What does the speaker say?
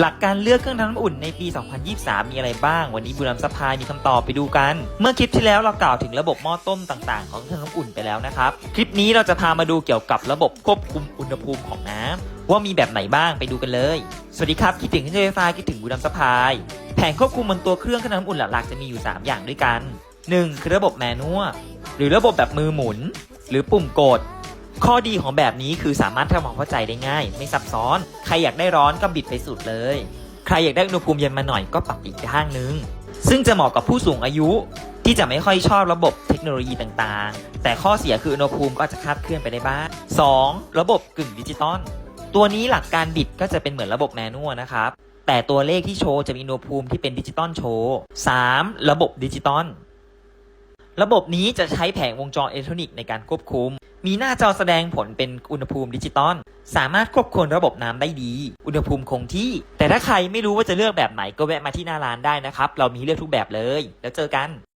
หลักการเลือกเครื่องทำน้ำอุ่นในปี 2023 มีอะไรบ้าง วันนี้บุรัมสภายมีคำตอบไปดูกัน เมื่อคลิปที่แล้วเรากล่าวถึงระบบหม้อต้มต่างๆ ของเครื่องน้ำอุ่นไปแล้วนะครับ คลิปนี้เราจะพามาดูเกี่ยวกับระบบควบคุมอุณหภูมิของน้ำว่ามีแบบไหนบ้างไปดูกันเลย สวัสดีครับ คิดถึงเครื่องไฟฟ้าคิดถึงบุรัมสภายแผงควบคุมบนตัวเครื่องเครื่องทำน้ำอุ่นหลักๆจะมีอยู่ 3 อย่างด้วยกัน 1. คือระบบแมนนวลหรือระบบแบบมือหมุน หรือปุ่มกด ข้อดีของแบบนี้คือสามารถทำความเข้าใจได้ง่าย ไม่ซับซ้อน ใครอยากได้ร้อนก็บิดไปสุดเลย ใครอยากได้อุณหภูมิเย็นมาหน่อยก็ปรับอีกข้างนึง ซึ่งจะเหมาะกับผู้สูงอายุที่จะไม่ค่อยชอบระบบเทคโนโลยีต่างๆ แต่ข้อเสียคืออุณหภูมิก็จะคาดเคลื่อนไปได้บ้าง 2. ระบบกึ่งดิจิตอล ตัวนี้หลักการบิดก็จะเป็นเหมือนระบบแมนนวลนะครับ แต่ตัวเลขที่โชว์จะมีอุณหภูมิที่เป็นดิจิตอลโชว์ 3. ระบบดิจิตอล ระบบนี้จะใช้แผงวงจรอิเล็กทรอนิกส์ในการควบคุม มีหน้าจอแสดงผลเป็นอุณหภูมิดิจิตอล สามารถควบคุมระบบน้ำได้ดี อุณหภูมิคงที่ แต่ถ้าใครไม่รู้ว่าจะเลือกแบบไหนก็แวะมาที่หน้าร้านได้นะครับ เรามีเลือกทุกแบบเลย แล้วเจอกัน